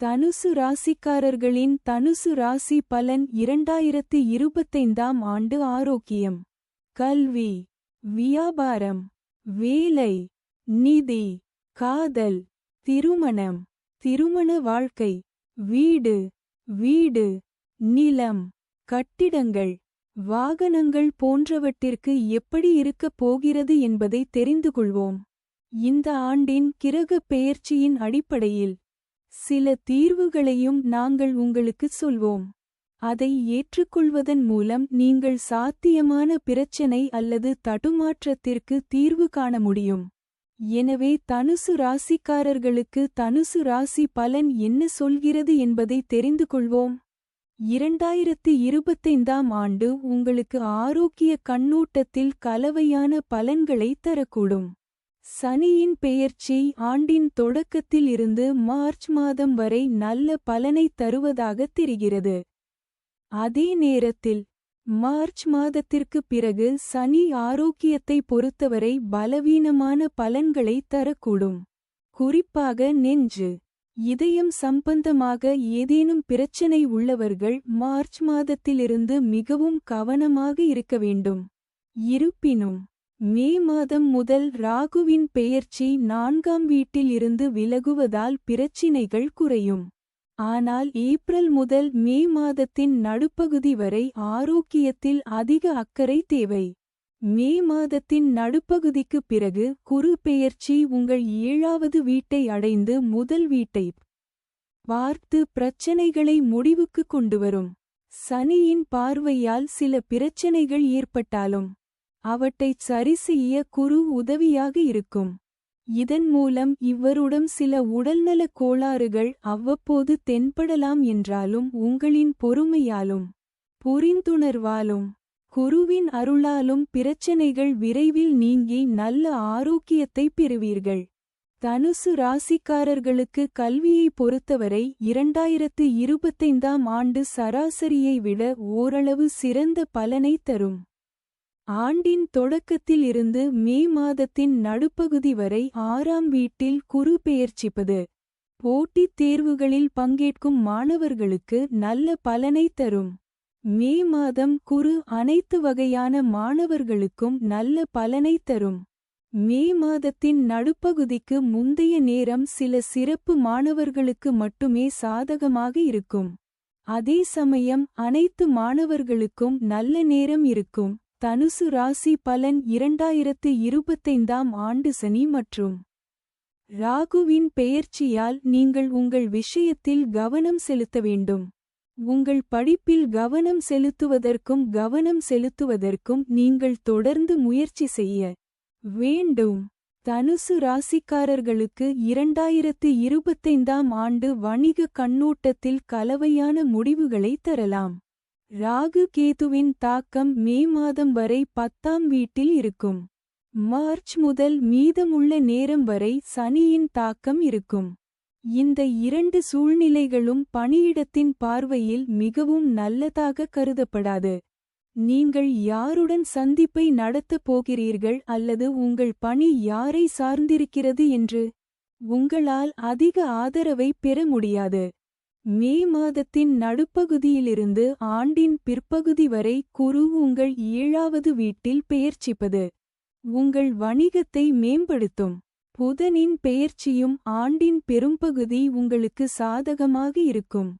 தனுசு ராசிக்காரர்களின் தனுசு ராசி பலன் இரண்டாயிரத்து இருபத்தைந்தாம் ஆண்டு ஆரோக்கியம். கல்வி வியாபாரம் வேலை நிதி காதல் திருமணம் திருமண வாழ்க்கை வீடு வீடு நிலம் கட்டிடங்கள் வாகனங்கள் போன்றவற்றிற்கு எப்படி இருக்கப் போகிறது என்பதை தெரிந்து கொள்வோம். இந்த ஆண்டின் கிரக பெயர்ச்சியின் அடிப்படையில் சில தீர்வுகளையும் நாங்கள் உங்களுக்குச் சொல்வோம். அதை ஏற்றுக்கொள்வதன் மூலம் நீங்கள் சாத்தியமான பிரச்சனை அல்லது தடுமாற்றத்திற்கு தீர்வு காண முடியும். எனவே தனுசு ராசிக்காரர்களுக்கு தனுசு ராசி பலன் என்ன சொல்கிறது என்பதை தெரிந்து கொள்வோம். இரண்டாயிரத்து இருபத்தைந்தாம் ஆண்டு உங்களுக்கு ஆரோக்கிய கண்ணோட்டத்தில் கலவையான பலன்களை தரக்கூடும். சனியின் பெயர்ச்சி ஆண்டின் தொடக்கத்தில் இருந்து மார்ச் மாதம் வரை நல்ல பலனைத் தருவதாகத் தெரிகிறது. அதே நேரத்தில் மார்ச் மாதத்திற்குப் பிறகு சனி ஆரோக்கியத்தை பொறுத்தவரை பலவீனமான பலன்களை தரக்கூடும். குறிப்பாக நெஞ்சு. இதயம் சம்பந்தமாக ஏதேனும் பிரச்சனை உள்ளவர்கள் மார்ச் மாதத்திலிருந்து மிகவும் கவனமாக இருக்க வேண்டும். இருப்பினும் மே மாதம் முதல் ராகுவின் பெயர்ச்சி நான்காம் வீட்டில் இருந்து விலகுவதால் பிரச்சினைகள் குறையும். ஆனால் ஏப்ரல் முதல் மே மாதத்தின் நடுப்பகுதி வரை ஆரோக்கியத்தில் அதிக அக்கறை தேவை. மே மாதத்தின் நடுப்பகுதிக்குப் பிறகு குரு பெயர்ச்சி உங்கள் ஏழாவது வீட்டை அடைந்து முதல் வீட்டை பார்த்து பிரச்சனைகளை முடிவுக்கு கொண்டுவரும் சனியின் பார்வையால் சில பிரச்சனைகள் ஏற்பட்டாலும் அவற்றைச் சரிசெய்ய குரு உதவியாக இருக்கும். இதன் மூலம் இவ்வருடம் சில உடல்நலக் கோளாறுகள் அவ்வப்போது தென்படலாம் என்றாலும் உங்களின் பொறுமையாலும் புரிந்துணர்வாலும் குருவின் அருளாலும் பிரச்சனைகள் விரைவில் நீங்கி நல்ல ஆரோக்கியத்தைப் பெறுவீர்கள். தனுசு ராசிக்காரர்களுக்கு கல்வியை பொறுத்தவரை இரண்டாயிரத்து இருபத்தைந்தாம் ஆண்டு சராசரியை விட ஓரளவு சிறந்த பலனை தரும். ஆண்டின் தொடக்கத்தில் இருந்து மே மாதத்தின் நடுப்பகுதி வரை ஆறாம் வீட்டில் குரு பெயர்ச்சிப்பது. போட்டித் தேர்வுகளில் பங்கேற்கும் மாணவர்களுக்கு நல்ல பலனை தரும். மே மாதம் குரு அனைத்து வகையான மாணவர்களுக்கும் நல்ல பலனை தரும். மே மாதத்தின் நடுப்பகுதிக்கு முந்தைய நேரம் சில சிறப்பு மாணவர்களுக்கு மட்டுமே சாதகமாக இருக்கும். அதே சமயம் அனைத்து மாணவர்களுக்கும் நல்ல நேரம் இருக்கும். தனுசு ராசி பலன் இரண்டாயிரத்து இருபத்தைந்தாம் ஆண்டு சனி மற்றும் ராகுவின் பெயர்ச்சியால் நீங்கள் உங்கள் விஷயத்தில் கவனம் செலுத்த வேண்டும். உங்கள் படிப்பில் கவனம் செலுத்துவதற்கும் கவனம் செலுத்துவதற்கும் நீங்கள் தொடர்ந்து முயற்சி செய்ய வேண்டும். தனுசு ராசிக்காரர்களுக்கு இரண்டாயிரத்து இருபத்தைந்தாம் ஆண்டு வணிக கண்ணோட்டத்தில் கலவையான முடிவுகளை தரலாம். ராகு கேதுவின் தாக்கம் மே மாதம் வரை பத்தாம் வீட்டில் இருக்கும். மார்ச் முதல் மீதமுள்ள நேரம் வரை சனியின் தாக்கம் இருக்கும். இந்த இரண்டு சூழ்நிலைகளும் பணியிடத்தின் பார்வையில் மிகவும் நல்லதாக கருதப்படாது. நீங்கள் யாருடன் சந்திப்பை நடத்தப் போகிறீர்கள் அல்லது உங்கள் பணி யாரை சார்ந்திருக்கிறது என்று உங்களால் அதிக ஆதரவை பெற முடியாது. மே மாதத்தின் நடுப்பகுதியிலிருந்து ஆண்டின் பிற்பகுதி வரை குரு உங்கள் ஏழாவது வீட்டில் பெயர்ச்சிப்பது. உங்கள் வணிகத்தை மேம்படுத்தும். புதனின் பெயர்ச்சியும் ஆண்டின் பெரும்பகுதி உங்களுக்கு சாதகமாக இருக்கும்.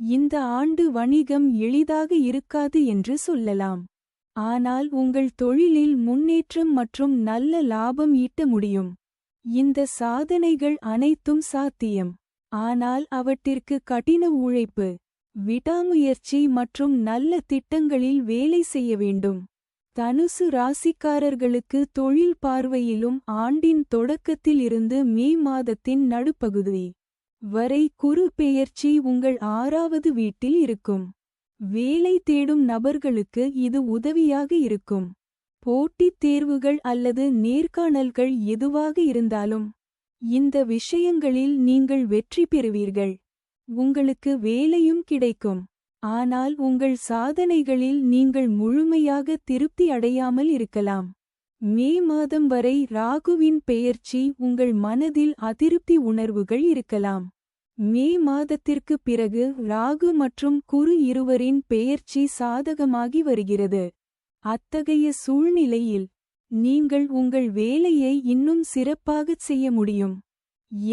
இந்த ஆண்டு வணிகம் எளிதாக இருக்காது என்று சொல்லலாம். ஆனால் உங்கள் தொழிலில் முன்னேற்றம் மற்றும் நல்ல லாபம் ஈட்ட முடியும். இந்த சாதனைகள் அனைத்தும் சாத்தியம். ஆனால் அவற்றிற்கு கடின உழைப்பு விடாமுயற்சி மற்றும் நல்ல திட்டங்களில் வேலை செய்ய வேண்டும். தனுசு ராசிக்காரர்களுக்கு தொழில் பார்வையிலும் ஆண்டின் தொடக்கத்தில் இருந்து மே மாதத்தின் நடுப்பகுதி வரை குறு பெயர்ச்சி உங்கள் ஆறாவது வீட்டில் இருக்கும். வேலை தேடும் நபர்களுக்கு இது உதவியாக இருக்கும். போட்டித் தேர்வுகள் அல்லது நேர்காணல்கள் எதுவாக இருந்தாலும் இந்த விஷயங்களில் நீங்கள் வெற்றி பெறுவீர்கள். உங்களுக்கு வேலையும் கிடைக்கும். ஆனால் உங்கள் சாதனைகளில் நீங்கள் முழுமையாக திருப்தி அடையாமல் இருக்கலாம். மே மாதம் வரை ராகுவின் பெயர்ச்சி உங்கள் மனதில் அதிருப்தி உணர்வுகள் இருக்கலாம். மே மாதத்திற்கு பிறகு ராகு மற்றும் குரு இருவரின் பெயர்ச்சி சாதகமாகி வருகிறது. அத்தகைய சூழ்நிலையில் நீங்கள் உங்கள் வேலையை இன்னும் சிறப்பாகச் செய்ய முடியும்.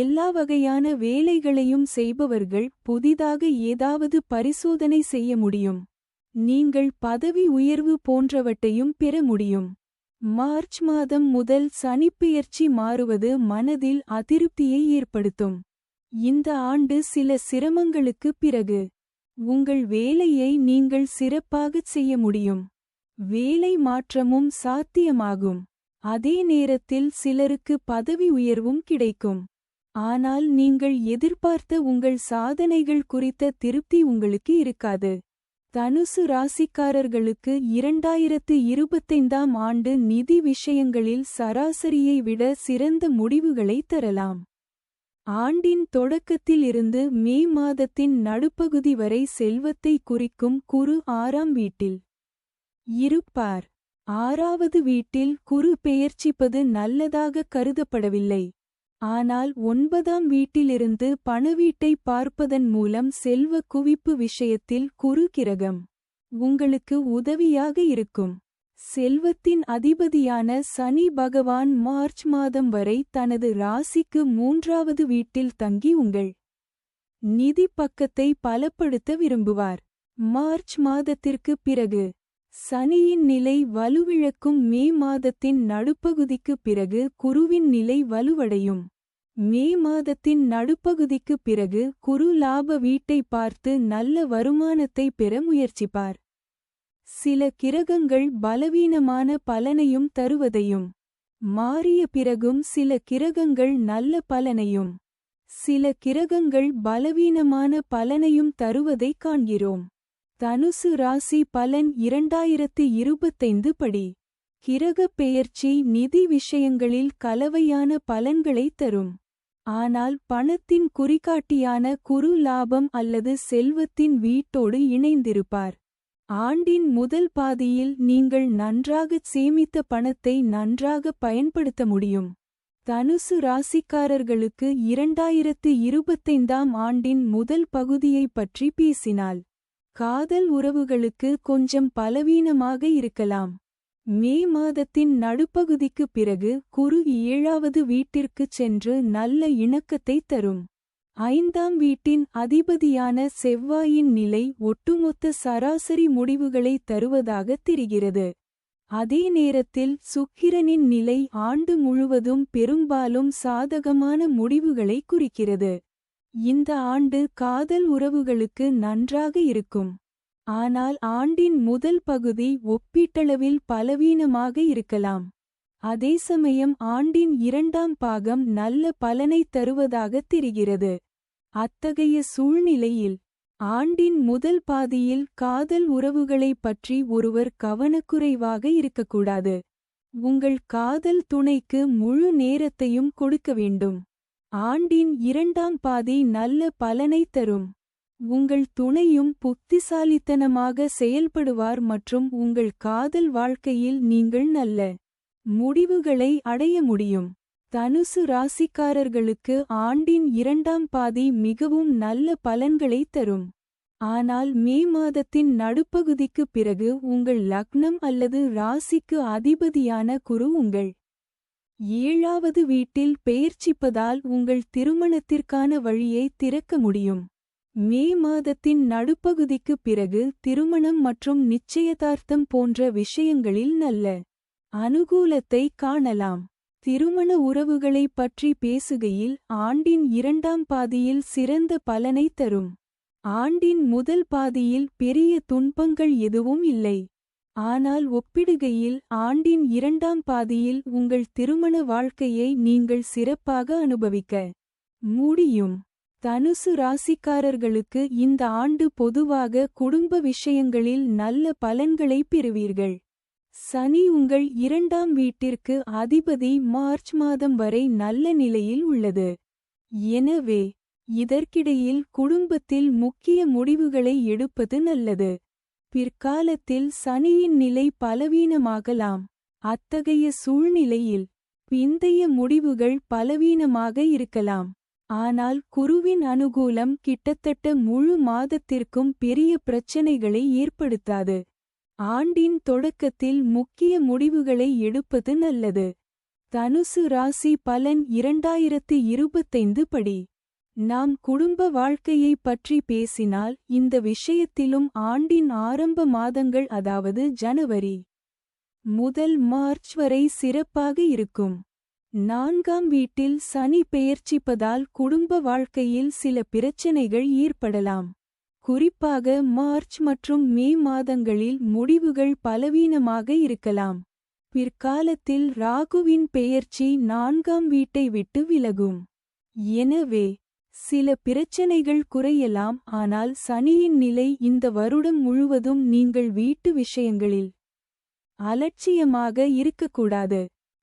எல்லா வகையான வேலைகளையும் செய்பவர்கள் புதிதாக ஏதாவது பரிசோதனை செய்ய முடியும். நீங்கள் பதவி உயர்வு போன்றவற்றையும் பெற முடியும். மார்ச் மாதம் முதல் சனிப்பெயர்ச்சி மாறுவது மனதில் அதிருப்தியை ஏற்படுத்தும். இந்த ஆண்டு சில சிரமங்களுக்கு பிறகு உங்கள் வேலையை நீங்கள் சிறப்பாகச் செய்ய முடியும். வேலை மாற்றமும் சாத்தியமாகும். அதே நேரத்தில் சிலருக்கு பதவி உயர்வும் கிடைக்கும். ஆனால் நீங்கள் எதிர்பார்த்த உங்கள் சாதனைகள் குறித்த திருப்தி உங்களுக்கு இருக்காது. தனுசு ராசிக்காரர்களுக்கு இரண்டாயிரத்து இருபத்தைந்தாம் ஆண்டு நிதி விஷயங்களில் சராசரியை விட சிறந்த முடிவுகளை தரலாம். ஆண்டின் தொடக்கத்தில் இருந்து மே மாதத்தின் நடுப்பகுதி வரை செல்வத்தை குறிக்கும் குரு ஆறாம் வீட்டில். இருப்பார். ஆறாவது வீட்டில் குரு பெயர்ச்சிப்பது நல்லதாக கருதப்படவில்லை. ஆனால் ஒன்பதாம் வீட்டிலிருந்து பணவீட்டை பார்ப்பதன் மூலம் செல்வ குவிப்பு விஷயத்தில் குரு கிரகம் உங்களுக்கு உதவியாக இருக்கும். செல்வத்தின் அதிபதியான சனி பகவான் மார்ச் மாதம் வரை தனது ராசிக்கு மூன்றாவது வீட்டில் தங்கி உங்கள் நிதி பக்கத்தை பலப்படுத்த விரும்புவார். மார்ச் மாதத்திற்கு பிறகு சனியின் நிலை வலுவிழக்கும் மே மாதத்தின் நடுப்பகுதிக்குப் பிறகு குருவின் நிலை வலுவடையும். மே மாதத்தின் நடுப்பகுதிக்குப் பிறகு குரு லாப வீட்டை பார்த்து நல்ல வருமானத்தை பெற முயற்சிப்பார். சில கிரகங்கள் பலவீனமான பலனையும் தருவதையும் மாறிய பிறகும் சில கிரகங்கள் நல்ல பலனையும் சில கிரகங்கள் பலவீனமான பலனையும் தருவதைக் காண்கிறோம். தனுசு ராசி பலன் இரண்டாயிரத்து இருபத்தைந்து படி. கிரகப் பெயர்ச்சி நிதி விஷயங்களில் கலவையான பலன்களை தரும். ஆனால் பணத்தின் குறிகாட்டியான குரு லாபம் அல்லது செல்வத்தின் வீட்டோடு இணைந்திருப்பார். ஆண்டின் முதல் பாதியில் நீங்கள் நன்றாகச் சேமித்த பணத்தை நன்றாக பயன்படுத்த முடியும். தனுசு ராசிக்காரர்களுக்கு இரண்டாயிரத்து இருபத்தைந்தாம் ஆண்டின் முதல் பகுதியைப் பற்றி பேசினால் காதல் உறவுகளுக்கு கொஞ்சம் பலவீனமாக இருக்கலாம். மே மாதத்தின் நடுப்பகுதிக்குப் பிறகு குரு ஏழாவது வீட்டிற்குச் சென்று நல்ல இணக்கத்தை தரும். ஐந்தாம் வீட்டின் அதிபதியான செவ்வாயின் நிலை ஒட்டுமொத்த சராசரி முடிவுகளை தருவதாக தெரிகிறது. அதே நேரத்தில் சுக்கிரனின் நிலை ஆண்டு முழுவதும் பெரும்பாலும் சாதகமான முடிவுகளை குறிக்கிறது. இந்த ஆண்டு காதல் உறவுகளுக்கு நன்றாக இருக்கும். ஆனால் ஆண்டின் முதல் பகுதி ஒப்பீட்டளவில் பலவீனமாக இருக்கலாம். அதே சமயம் ஆண்டின் இரண்டாம் பாகம் நல்ல பலனை தருவதாக தெரிகிறது. அத்தகைய சூழ்நிலையில் ஆண்டின் முதல் பாதியில் காதல் உறவுகளைப் பற்றி ஒருவர் கவனக்குறைவாக இருக்கக்கூடாது. உங்கள் காதல் துணைக்கு முழு நேரத்தையும் கொடுக்க வேண்டும். ஆண்டின் இரண்டாம் பாதி நல்ல பலனை தரும். உங்கள் துணையும் புத்திசாலித்தனமாக செயல்படுவார் மற்றும் உங்கள் காதல் வாழ்க்கையில் நீங்கள் நல்ல முடிவுகளை அடைய முடியும். தனுசு ராசிக்காரர்களுக்கு ஆண்டின் இரண்டாம் பாதி மிகவும் நல்ல பலன்களை தரும். ஆனால் மே மாதத்தின் நடுப்பகுதிக்குப் பிறகு உங்கள் லக்னம் அல்லது ராசிக்கு அதிபதியான குரு உங்கள் ஏழாவது வீட்டில் பெயர்ச்சிப்பதால் உங்கள் திருமணத்திற்கான வழியை திறக்க முடியும். மே மாதத்தின் நடுப்பகுதிக்குப் பிறகு திருமணம் மற்றும் நிச்சயதார்த்தம் போன்ற விஷயங்களில் நல்ல அனுகூலத்தை காணலாம். திருமண உறவுகளைப் பற்றி பேசுகையில் ஆண்டின் இரண்டாம் பாதியில் சிறந்த பலனை தரும். ஆண்டின் முதல் பாதியில் பெரிய துன்பங்கள் எதுவும் இல்லை. ஆனால் ஒப்பிடுகையில் ஆண்டின் இரண்டாம் பாதியில் உங்கள் திருமண வாழ்க்கையை நீங்கள் சிறப்பாக அனுபவிக்க முடியும். தனுசு ராசிக்காரர்களுக்கு இந்த ஆண்டு பொதுவாக குடும்ப விஷயங்களில் நல்ல பலன்களை பெறுவீர்கள். சனி உங்கள் இரண்டாம் வீட்டிற்கு அதிபதி மார்ச் மாதம் வரை நல்ல நிலையில் உள்ளது. எனவே இதற்கிடையில் குடும்பத்தில் முக்கிய முடிவுகளை எடுப்பது நல்லது. பிற்காலத்தில் சனியின் நிலை பலவீனமாகலாம். அத்தகைய சூழ்நிலையில் பிந்தைய முடிவுகள் பலவீனமாக இருக்கலாம். ஆனால் குருவின் அனுகூலம் கிட்டத்தட்ட முழு மாதத்திற்கும் பெரிய பிரச்சனைகளை ஏற்படுத்தாது. ஆண்டின் தொடக்கத்தில் முக்கிய முடிவுகளை எடுப்பது நல்லது. தனுசு ராசி பலன் இரண்டாயிரத்து இருபத்தைந்து படி. நாம் குடும்ப வாழ்க்கையைப் பற்றி பேசினால் இந்த விஷயத்திலும் ஆண்டின் ஆரம்ப மாதங்கள் அதாவது ஜனவரி முதல் மார்ச் வரை சிறப்பாக இருக்கும். நான்காம் வீட்டில் சனி பெயர்ச்சிப்பதால் குடும்ப வாழ்க்கையில் சில பிரச்சினைகள் ஏற்படலாம். குறிப்பாக மார்ச் மற்றும் மே மாதங்களில் முடிவுகள் பலவீனமாக இருக்கலாம். பிற்காலத்தில் ராகுவின் பெயர்ச்சி நான்காம் வீட்டை விட்டு விலகும். எனவே சில பிரச்சனைகள் குறையலாம் ஆனால் சனியின் நிலை இந்த வருடம் முழுவதும் நீங்கள் வீட்டு விஷயங்களில் அலட்சியமாக இருக்கக்கூடாது.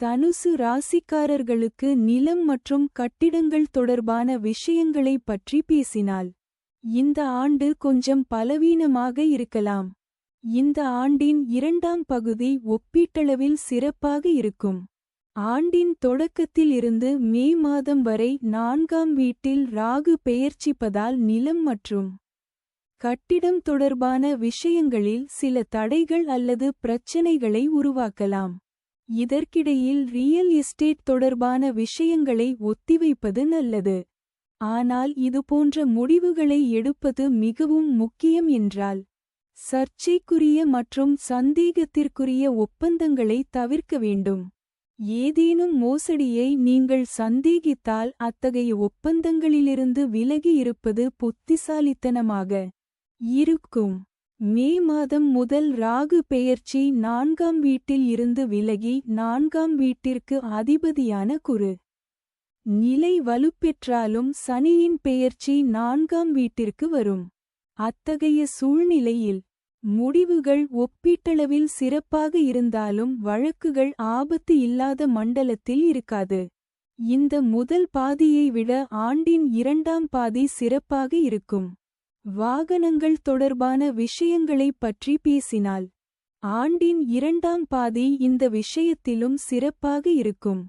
தனுசு ராசிக்காரர்களுக்கு நிலம் மற்றும் கட்டிடங்கள் தொடர்பான விஷயங்களைப் பற்றி பேசினால் இந்த ஆண்டு கொஞ்சம் பலவீனமாக இருக்கலாம். இந்த ஆண்டின் இரண்டாம் பகுதி ஒப்பீட்டளவில் சிறப்பாக இருக்கும். ஆண்டின் தொடக்கத்தில் இருந்து மே மாதம் வரை நான்காம் வீட்டில் ராகு பெயர்ச்சிப்பதால் நிலம் மற்றும் கட்டிடம் தொடர்பான விஷயங்களில் சில தடைகள் அல்லது பிரச்சனைகளை உருவாக்கலாம். இதற்கிடையில் ரியல் எஸ்டேட் தொடர்பான விஷயங்களை ஒத்திவைப்பது நல்லது. ஆனால் இதுபோன்ற முடிவுகளை எடுப்பது மிகவும் முக்கியம் என்றால் சர்ச்சைக்குரிய மற்றும் சந்தேகத்திற்குரிய ஒப்பந்தங்களை தவிர்க்க வேண்டும். ஏதேனும் மோசடியை நீங்கள் சந்தேகித்தால் அத்தகைய ஒப்பந்தங்களிலிருந்து விலகி இருப்பது புத்திசாலித்தனமாக இருக்கும். மே மாதம் முதல் ராகு பெயர்ச்சி நான்காம் வீட்டில் இருந்து விலகி நான்காம் வீட்டிற்கு அதிபதியான குரு. நிலை வலுப்பெற்றாலும் சனியின் பெயர்ச்சி நான்காம் வீட்டிற்கு வரும். அத்தகைய சூழ்நிலையில் முடிவுகள் ஒப்பீட்டளவில் சிறப்பாக இருந்தாலும் வழக்குகள் ஆபத்து இல்லாத மண்டலத்தில் இருக்காது. இந்த முதல் பாதியை விட ஆண்டின் இரண்டாம் பாதி சிறப்பாக இருக்கும். வாகனங்கள் தொடர்பான விஷயங்களைப் பற்றி பேசினால் ஆண்டின் இரண்டாம் பாதி இந்த விஷயத்திலும் சிறப்பாக இருக்கும்.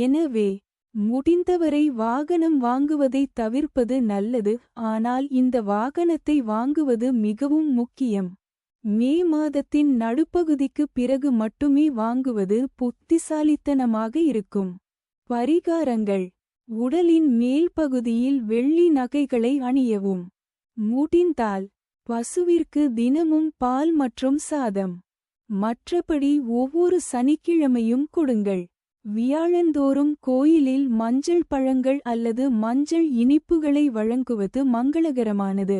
எனவே முடிந்தவரை வாகனம் வாங்குவதைத் தவிர்ப்பது நல்லது ஆனால் இந்த வாகனத்தை வாங்குவது மிகவும் முக்கியம். மே மாதத்தின் நடுப்பகுதிக்குப் பிறகு மட்டுமே வாங்குவது புத்திசாலித்தனமாக இருக்கும். பரிகாரங்கள். உடலின் மேல் பகுதியில் வெள்ளி நகைகளை அணியவும். முடிந்தால் பசுவிற்கு தினமும் பால் மற்றும் சாதம். மற்றபடி ஒவ்வொரு சனிக்கிழமையும் கொடுங்கள். வியாழந்தோறும் கோயிலில் மஞ்சள் பழங்கள் அல்லது மஞ்சள் இனிப்புகளை வழங்குவது மங்களகரமானது.